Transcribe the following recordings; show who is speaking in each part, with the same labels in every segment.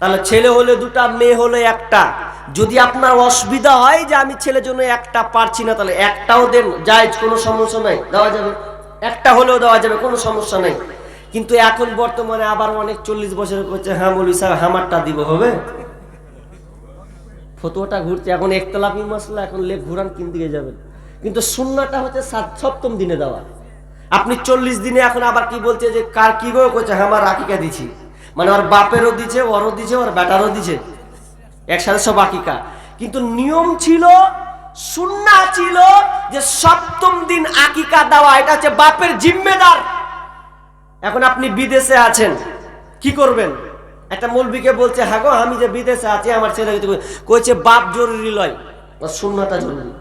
Speaker 1: তাহলে ছেলে হলে দুটা, মেয়ে হলে একটা। যদি আপনার অসুবিধা হয় যে আমি ছেলের জন্য একটা পারছি না, তাহলে একটাও দেন, জায়জ, কোনো সমস্যা নাই, দেওয়া যাবে। একটা হলেও দেওয়া যাবে, কোনো সমস্যা নেই। কিন্তু এখন বর্তমানে আবার অনেক চল্লিশ বছর করছে হ্যাঁ মৌলী স্যার, হামারটা দিব, হবে? ফতুয়াটা ঘুরছে, এখন একতলাপি মশলা এখন লেপ ঘুরান কিন দিকে যাবেন। কিন্তু সুন্নাটা হচ্ছে সাত, সপ্তম দিনে দেওয়া। আপনি চল্লিশ দিনে এখন আবার কি বলছে যে, কার কি গো? করছে হ্যাঁ আমার আকিকা দিছি। মানে ওর বাপেরও দিছে, ওরও দিছে, ওর বেটারও দিছে। একসাথে সব আকিকা কিন্তু নিয়ম ছিল, সুন্না ছিল যে সপ্তম দিন আকিকা দেওয়া, এটা হচ্ছে বাপের জিম্মেদার। এখন আপনি বিদেশে আছেন, কি করবেন? একটা মৌলবিকে বলছে হ্যাঁ গো, আমি যে বিদেশে আছি, আমার ছেলে কইছে, বাপ জরুরি লয়, ওর শূন্যতা জরুরি।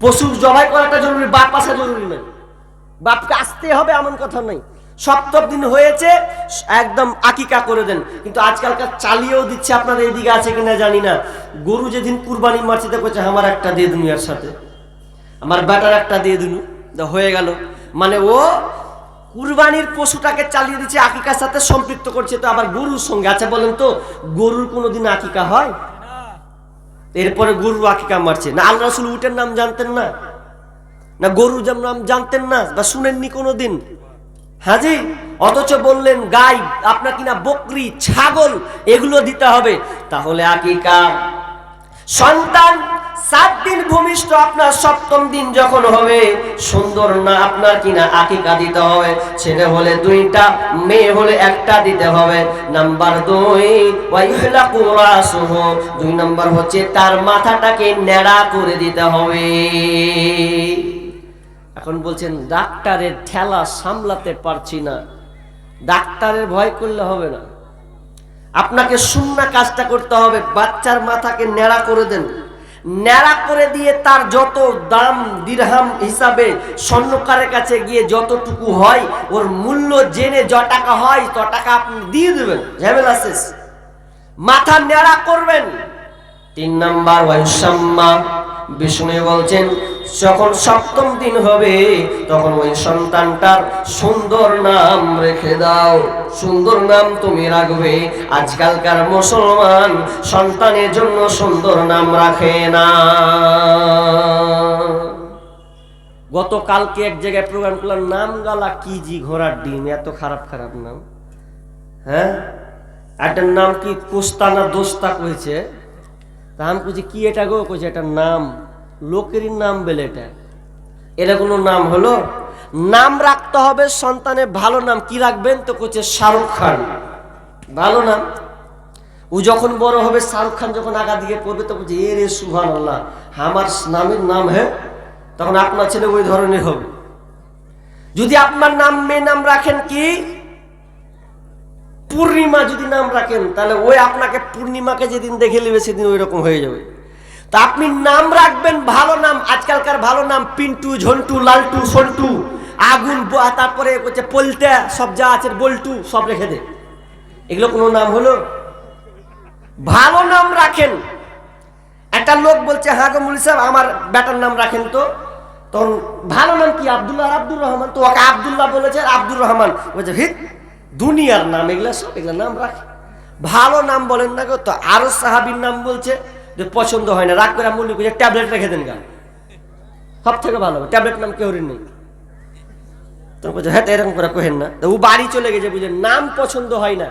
Speaker 1: পশু জবাই করাটা জরুরি, বাপ আসা জরুরি নয়। বাপকে আসতে হবে এমন কথা নাই সপ্তম দিন হয়েছে, একদম আকিকা করে দেন। কিন্তু আজকালকার চালিয়েও দিচ্ছে আপনাদের এইদিকে আছে কিনা জানি না। গরু যেদিন কুরবানি মারছিতে করছে আমার একটা দিয়ে দুনিয়ার সাথে। আমার ব্যাটার একটা দিয়ে দিন হয়ে গেল। মানে ও কুরবানির পশুটাকে চালিয়ে দিচ্ছে, আকিকার সাথে সম্পৃক্ত করছে। তো আবার গরুর সঙ্গে আছে বলেন তো, গরুর কোনোদিন আকিকা হয়? এরপরে গরু আকিকা মারছে। না, আল্লাহ রসুল উটের নাম জানতেন না? না গরু নাম জানতেন না? বা শুনেননি কোনোদিন? হাজি, অথচ বললেন, গাই, আপনার কিনা বকরি, ছাগল, এগুলো দিতে হবে? তাহলে আকিকা, সন্তান সাত দিন ভূমিষ্ঠ আপনার সপ্তম দিন যখন হবে, সুন্দর না আপনার কিনা আকিকা দিতে হবে? ছেলে হলে দুইটা, মেয়ে হলে একটা দিতে হবে। নাম্বার দুই দুই নাম্বার হচ্ছে তার মাথাটাকে ন্যাড়া করে দিতে হবে। এখন বলছেন, ডাক্তারের ঠেলা সামলাতে পারছি না। ডাক্তারের ভয় করলে হবে না। আপনাকে শূন্য কাজটা করতে হবে, বাচ্চার মাথাকে ন্যাড়া করে দেন। ন্যাড়া করে দিয়ে তার যত দাম, দিরহাম হিসাবে স্বর্ণকারের কাছে গিয়ে যতটুকু হয়, ওর মূল্য জেনে য টাকা হয় ত টাকা আপনি দিয়ে দেবেন। ঝামেলা শেষ। মাথা ন্যাড়া করবেন। তিন নাম্বার ওয়াইসাম্মা বিষ্ণু বলছেন, যখন সপ্তম দিন হবে, তখন ওই সন্তানটার সুন্দর নাম রেখে দাও। সুন্দর নাম তুমি রাখবে। আজকালকার মুসলমান সন্তানের জন্য সুন্দর নাম রাখে না। গতকালকে এক জায়গায় প্রোগ্রাম করলাম, নাম গালা কি জি ঘোড়ার ডিম, এত খারাপ খারাপ নাম। হ্যাঁ? একটার নাম কি কোস্তানা দোস্তা কয়েছে তা আমি কইছি, কি এটা গো? কইছে, এটা নাম। লোকেরই নাম বেলে এটা। এটা কোনো নাম হলো? নাম রাখতে হবে সন্তানের ভালো নাম। কি রাখবেন? তো কইছে, শাহরুখ খান। ভালো নাম। ও যখন বড় হবে, শাহরুখ খান যখন আগা দিকে পড়বে তো বলছে এ রে সুহান আল্লাহ আমার নামের নাম হ্যাঁ? তখন আপনার ছেলে ওই ধরনের হবে। যদি আপনার নাম মেয়ে নাম রাখেন কি? পূর্ণিমা যদি নাম রাখেন, তাহলে ওই আপনাকে পূর্ণিমাকে যেদিন দেখে নেবে, সেদিন ওই রকম হয়ে যাবে। তা আপনি নাম রাখবেন, ভালো নাম, আজকালকার ভালো নাম, পিন্টু, ঝন্টু, লালটু, সন্টু, আগুন তারপরে হচ্ছে পলটা, সব যা আছে, বল্টু, সব রেখে দে। এগুলো কোনো নাম হলো? ভালো নাম রাখেন। একটা লোক বলছে হ্যাঁ মুলি সাহেব, আমার বেটার নাম রাখেন তো। তখন, ভালো নাম কি? আব্দুল্লাহ আব্দুর রহমান? তো ওকে আব্দুল্লাহ বলেছে, আব্দুর রহমান। বলছে হিত দুনিয়ার নাম, এগুলা সব, এগুলা নাম রাখে। ভালো নাম বলেন না গো, তো আরও সাহাবির নাম বলছে যে পছন্দ হয় না, রাগ করে মূল্য করে ট্যাবলেট রেখে দেন গা। সব থেকে ভালো, ট্যাবলেট নাম কেউ নেই। তো বলছে হ্যাঁ এরকম করে কহেন না। ও বাড়ি চলে গেছে বুঝে নাম পছন্দ হয় না।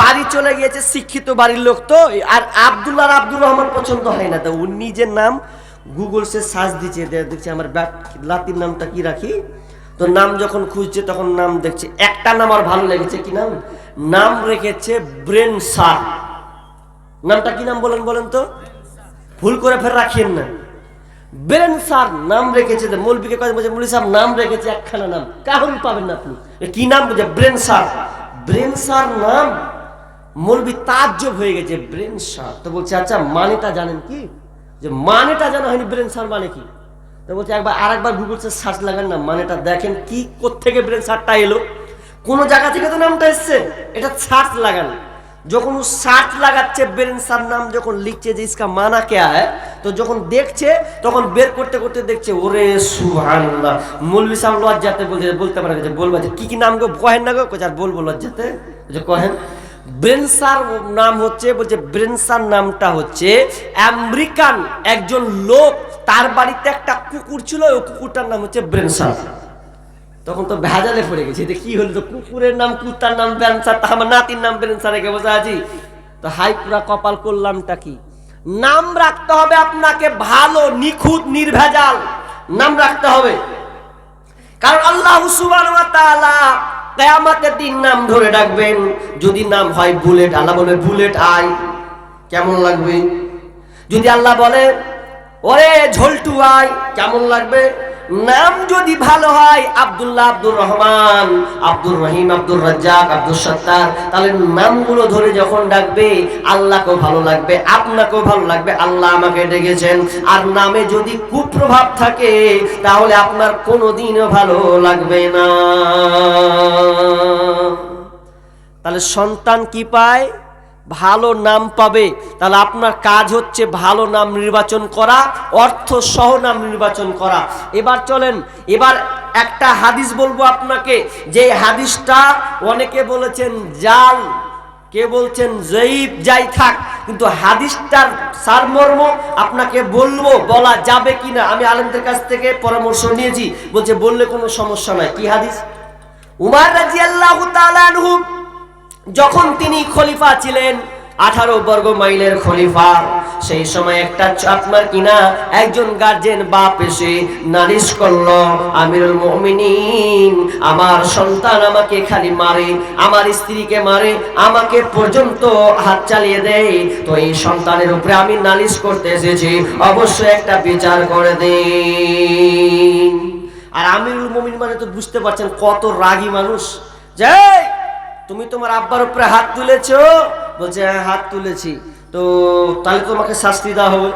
Speaker 1: বাড়ি চলে গিয়েছে, শিক্ষিত বাড়ির লোক তো, আর আব্দুল্লাহ আব্দুর রহমান পছন্দ হয় না। তো ও নিজের নাম গুগল সে সার্চ দিচ্ছে দেখছে আমার ব্যাট লাতির নামটা কি রাখি? তো নাম যখন খুঁজছে, তখন নাম দেখছে। একটা নাম আর ভালো লেগেছে, কি নাম? নাম রেখেছে ব্রেন সার। নামটা কি নাম বলেন বলেন তো? ভুল করে ফের রাখিয়েন না। ব্রেন সার নাম রেখেছে মৌলবীকে কথা বলছে মৌলী সাহেব নাম রেখেছে, একখানা নাম। কাহন পাবেন না আপনি। কি নাম বুঝে ব্রেন সার। ব্রেন সার নাম মৌলবি তাজ্জব হয়ে গেছে, ব্রেন সার। তো বলছে আচ্ছা মানেটা জানেন কি? যে মানেটা জানা হয়নি, ব্রেন সার মানে কি? তো বলছে, একবার আর একবার গুগল সার্চ লাগান না, মানেটা দেখেন কি কোত্থেকে ব্রেন সারটা এলো। কোন জায়গা থেকে তো নামটা এসছে। এটা সার্চ লাগান। যখন ও সার্চ লাগাচ্ছে ব্রেন সার নাম, যখন লিখছে যে ইসকা মানা কে হ্যায়, তো যখন দেখছে, তখন বের করতে করতে দেখছে, ওরে সুবহানাল্লাহ। মৌলভি সাহেব লজ্জাতে বলতে বলতে পারে যে বলবা যে, কি কি নাম গো? কহেন না গো? আর বলব লজ্জাতে? যে কহেন ব্রেনসার নাম হচ্ছে, বলছে ব্রেনসার নামটা হচ্ছে আমেরিকান একজন লোক তার বাড়িতে একটা কুকুর ছিল, ওই কুকুরটার নাম হচ্ছে ব্রেনসার। তখন তো ভেজালে পড়ে গেছে এটা কি হলো তো কুকুরের নাম কুত্তার নাম ব্রেনসার, তা আমার নাতির নাম ব্রেনসার রেখে বসে আছি তো হাই পুরা কপাল করলামটা কি? নাম রাখতে হবে আপনাকে ভালো, নিখুঁত, নির্ভেজাল। নাম রাখতে হবে। কারণ আল্লাহ সুবহানাহু ওয়া তাআলা কিয়ামতের দিন নাম ধরে ডাকবেন, যদি নাম হয় বুলেট, আল্লাহ বলে বুলেট আই, কেমন লাগবে? যদি আল্লাহ বলে ওরে ঝোলটু আই কেমন লাগবে? নাম যদি ভালো হয়, আব্দুল্লাহ আব্দুর রহমান, আব্দুর রহিম, আব্দুর রাজ্জাক আব্দুল সত্তার, তাহলে নামগুলো ধরে যখন ডাকবে, আল্লাহকেও ভালো লাগবে, আপনাকেও ভালো লাগবে, আল্লাহ আমাকে ডেকেছেন। আর নামে যদি কুপ্রভাব থাকে, তাহলে আপনার কোনো দিনও ভালো লাগবে না। তাহলে সন্তান কি পায়? ভালো নাম পাবে, তাহলে আপনার কাজ হচ্ছে ভালো নাম নির্বাচন করা, অর্থ সহ নাম নির্বাচন করা। এবার চলেন, এবার একটা হাদিস বলব আপনাকে, যে হাদিসটা অনেকে বলেছেন, জাল কে বলছেন, জয়ীব যাই থাক, কিন্তু হাদিসটার সারমর্ম আপনাকে বলব, বলা যাবে কি না আমি আলমদের কাছ থেকে পরামর্শ নিয়েছি। বলছে, বললে কোনো সমস্যা নাই। কি হাদিস? উমার তাআলা আনহু যখন তিনি খলিফা ছিলেন, আঠারো বর্গ মাইলের খলিফা, সেই সময় একটা আপনার কিনা একজন গার্জেন বাপ এসে নালিশ করল, আমিরুল মুমিনিন, আমার সন্তান আমাকে খালি মারে, আমার স্ত্রীকে মারে, আমাকে পর্যন্ত হাত চালিয়ে দেয় তো এই সন্তানের উপরে আমি নালিশ করতে এসেছি, অবশ্যই একটা বিচার করে দিন। আর আমিরুল মুমিন মানে তো বুঝতে পারছেন কত রাগী মানুষ। যাই! তুমি তোমার আব্বার উপরে হাত তুলেছ? বলছে হ্যাঁ হাত তুলেছি। তো তাহলে তোমাকে শাস্তি দেওয়া হবে।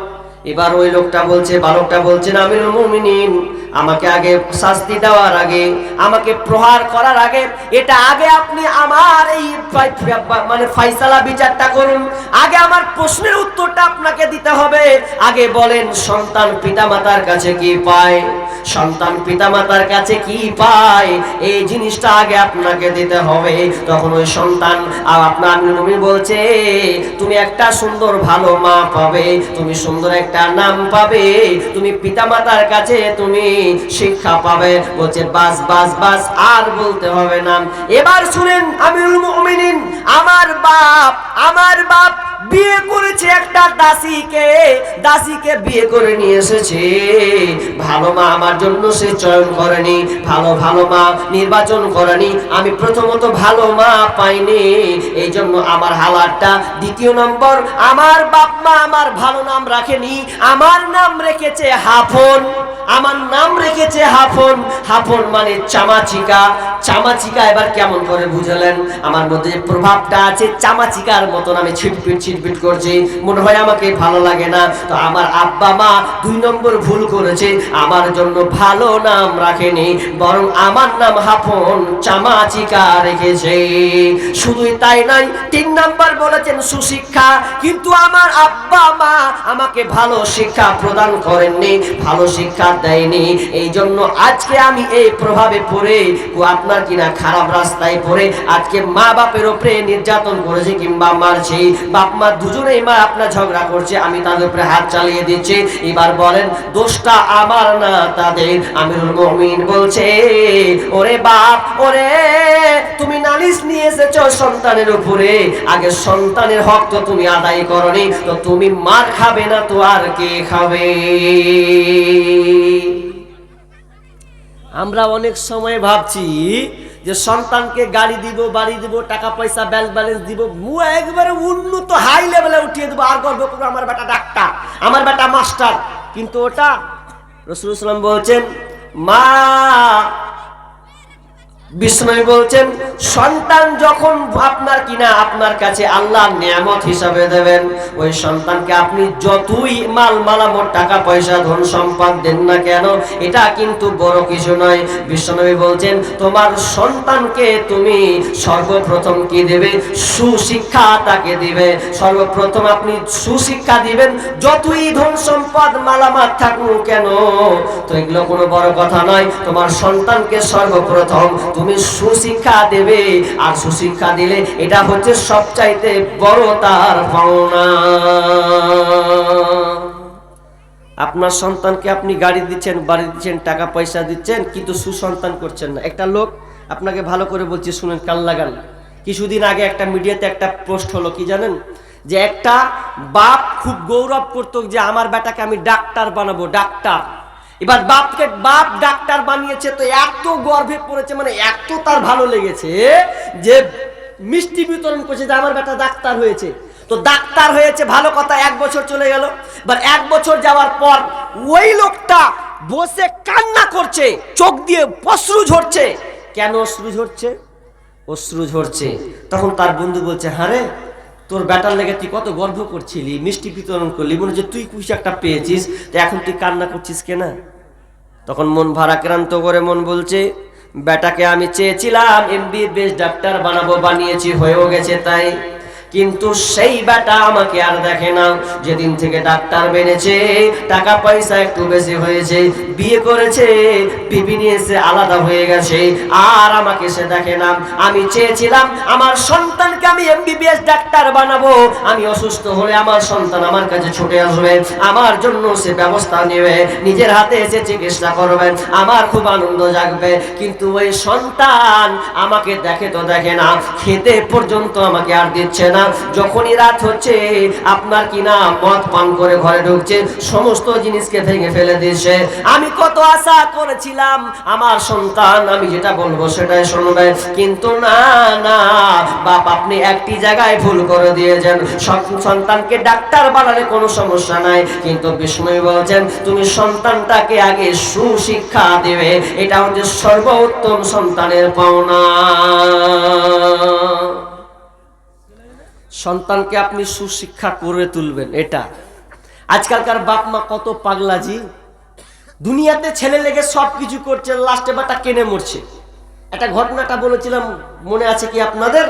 Speaker 1: এবার ওই লোকটা বলছে, বালকটা বলছে বলছেন আমি মুমিনিন। আমাকে আগে শাস্তি দেওয়ার আগে, আমাকে প্রহার করার আগে, এটা আগে আপনি আমার এই মানে ফাইসালা বিচারটা করুন। আগে আমার প্রশ্নের উত্তরটা আপনাকে দিতে হবে। আগে বলেন, সন্তান পিতামাতার কাছে কি পায়? সন্তান পিতামাতার কাছে কি পায়? এই জিনিসটা আগে আপনাকে দিতে হবে। তখন ওই সন্তান আর আপনার নবী বলছে, তুমি একটা সুন্দর, ভালো মা পাবে। তুমি সুন্দর একটা নাম পাবে। তুমি পিতামাতার কাছে তুমি শিক্ষা পাবে। বলছে, বাস বাস বাস, আর বলতে হবে না। এবার শুনেন আমি আমার বাপ আমার বাপ বিয়ে করেছে একটা দাসীকে দাসীকে বিয়ে করে নিয়ে এসেছে। ভালো মা আমার জন্য সে চয়ন করেনি, ভালো ভালো মা নির্বাচন করেনি। আমি প্রথমত ভালো মা পাইনি এই জন্য আমার হালারটা দ্বিতীয় নম্বর, আমার বাপ মা আমার ভালো নাম রাখেনি, আমার নাম রেখেছে হাফন, আমার নাম রেখেছে হাফন। হাফন মানে চামাচিকা চামাচিকা এবার কেমন করে বুঝলেন? আমার মধ্যে প্রভাবটা আছে চামাচিকার মতন, আমি ছিটপিট ছিটপিট করছি, মনে হয় আমাকে ভালো লাগে না। তো আমার আব্বা মা দুই নম্বর ভুল করেছে, আমার জন্য ভালো নাম রাখেনি, বরং আমার নাম হাফন চামাচিকা রেখেছে। শুধুই তাই নয়, তিন নাম্বার বলেছেন সুশিক্ষা, কিন্তু আমার আব্বা মা আমাকে ভালো শিক্ষা প্রদান করেননি, ভালো শিক্ষা দেয়নি। এই জন্য আজকে আমি এই প্রভাবে পড়ে আপনার কিনা খারাপ রাস্তায় পড়ে, আজকে মা বাপের ওপরে নির্যাতন করেছে কিংবা মারছে বাপ মা দুজনেই মা আপনার ঝগড়া করছে, আমি তাদের উপরে হাত চালিয়ে দিচ্ছি। এবার বলেন, দোষটা আমার না তাদের? আমিরুল মমিন বলছে, ওরে বাপ, ওরে, তুমি নালিশ নিয়ে এসেছ সন্তানের উপরে। আগে সন্তানের হক তো তুমি আদায় করনি, তো তুমি মার খাবে না তো আর কে খাবে? আমরা অনেক সময় ভাবছি যে সন্তানকে গাড়ি দিব, বাড়ি দিব, টাকা পয়সা ব্যাংক ব্যালেন্স দিব মু একবারে উন্নত হাই লেভেলে উঠিয়ে দেবো। আর গর্ব করব আমার বেটা ডাক্তার, আমার বেটা মাস্টার। কিন্তু ওটা রসুল ইসলাম বলছেন, মা বিষ্ণু বলছেন, সন্তান যখন আপনার কিনা আপনার কাছে আল্লাহ নিয়ামত হিসাবে দেবেন, ওই সন্তানকে আপনি যতই মাল মালামত, টাকা পয়সা, ধন সম্পদ দেন না কেন, এটা কিন্তু বড় কিছু নয়। বিশ্বনবী বলছেন, তোমার সন্তানকে তুমি সর্বপ্রথম কি দেবে? সুশিক্ষা তাকে দিবে। সর্বপ্রথম আপনি সুশিক্ষা দিবেন, যতই ধন সম্পদ মালামাত থাকুক কেন, তো এগুলো কোনো বড় কথা নয়। তোমার সন্তানকে সর্বপ্রথম তুমি সুশিক্ষা দেবে। আর সুশিক্ষা দিলে এটা হচ্ছে সবচাইতে বড় তার পাওনা আপনার সন্তানকে আপনি গাড়ি দিচ্ছেন, বাড়ি দিচ্ছেন, টাকা পয়সা দিচ্ছেন, কিন্তু সুসন্তান করছেন না। একটা লোক, আপনাকে ভালো করে বলছি, শুনেন, কান লাগান। কিছুদিন আগে একটা মিডিয়াতে একটা পোস্ট হলো, কি জানেন? যে একটা বাপ খুব গৌরব করতো যে, আমার বেটাকে আমি ডাক্তার বানাবো, ডাক্তার। এবার বাপকে বাপ ডাক্তার বানিয়েছে, তো এত গর্ভে পড়েছে মানে এত তার ভালো লেগেছে যে মিষ্টি বিতরণ করছে যে আমার বেটা ডাক্তার হয়েছে। তো ডাক্তার হয়েছে, ভালো কথা, এক বছর চলে গেল। এবার এক বছর যাওয়ার পর ওই লোকটা বসে কান্না করছে, চোখ দিয়ে অশ্রু ঝরছে। কেন অশ্রু ঝরছে? অশ্রু ঝরছে। তখন তার বন্ধু বলছে হারে তোর ব্যাটার লেগে তুই কত গর্ব করছিলি, মিষ্টি বিতরণ করলি, মনে হচ্ছে তুই কিছু একটা পেয়েছিস, তো এখন তুই কান্না করছিস কেনা? তখন মন ভারাক্রান্ত করে মন বলছে, বেটাকে আমি চেয়েছিলাম এমবিবিএস ডাক্তার বানাবো, বানিয়েছি, হয়েও গেছে তাই। কিন্তু সেই বেটা আমাকে আর দেখে না। যেদিন থেকে ডাক্তার বেড়েছে, টাকা পয়সা একটু বেশি হয়েছে, বিয়ে করেছে বিবি নিয়েছে আলাদা হয়ে গেছে, আর আমাকে সে দেখে না। আমি চেয়েছিলাম আমার সন্তানকে আমি এমবিবিএস ডাক্তার বানাবো। আমি অসুস্থ হলে আমার সন্তান আমার কাছে ছুটে আসবে। আমার জন্য সে ব্যবস্থা নেবে, নিজের হাতে এসে চিকিৎসা করবে, আমার খুব আনন্দ জাগবে। কিন্তু ওই সন্তান আমাকে দেখে তো দেখে না, খেতে পর্যন্ত আমাকে আর দিচ্ছে না। যখনই রাত হচ্ছে, আপনার কি না মদ পান করে ঘরে ঢুকছে, সমস্ত জিনিসকে ভেঙে ফেলে দিয়েছে। আমি কত আশা করেছিলাম, আমার সন্তান, আমি যেটা বলব সেটাই শুনবে। কিন্তু না না, বাপ, আপনি একটি জায়গায় ভুল করে দিয়েছেন। সন্তানকে ডাক্তার বানালে কোনো সমস্যা নাই। কিন্তু বিষ্ণু বলছেন, তুমি সন্তানটাকে আগে সুশিক্ষা দেবে। এটা হচ্ছে সর্বোত্তম সন্তানের পাওনা। সন্তানকে আপনি সুশিক্ষা করে তুলবেন, এটা। আজকালকার বাপ মা কত পাগলাজি দুনিয়াতে ছেলে লেগে সব কিছু করছে, লাস্টে বাটা কেনে মরছে। একটা ঘটনাটা বলেছিলাম, মনে আছে কি আপনাদের?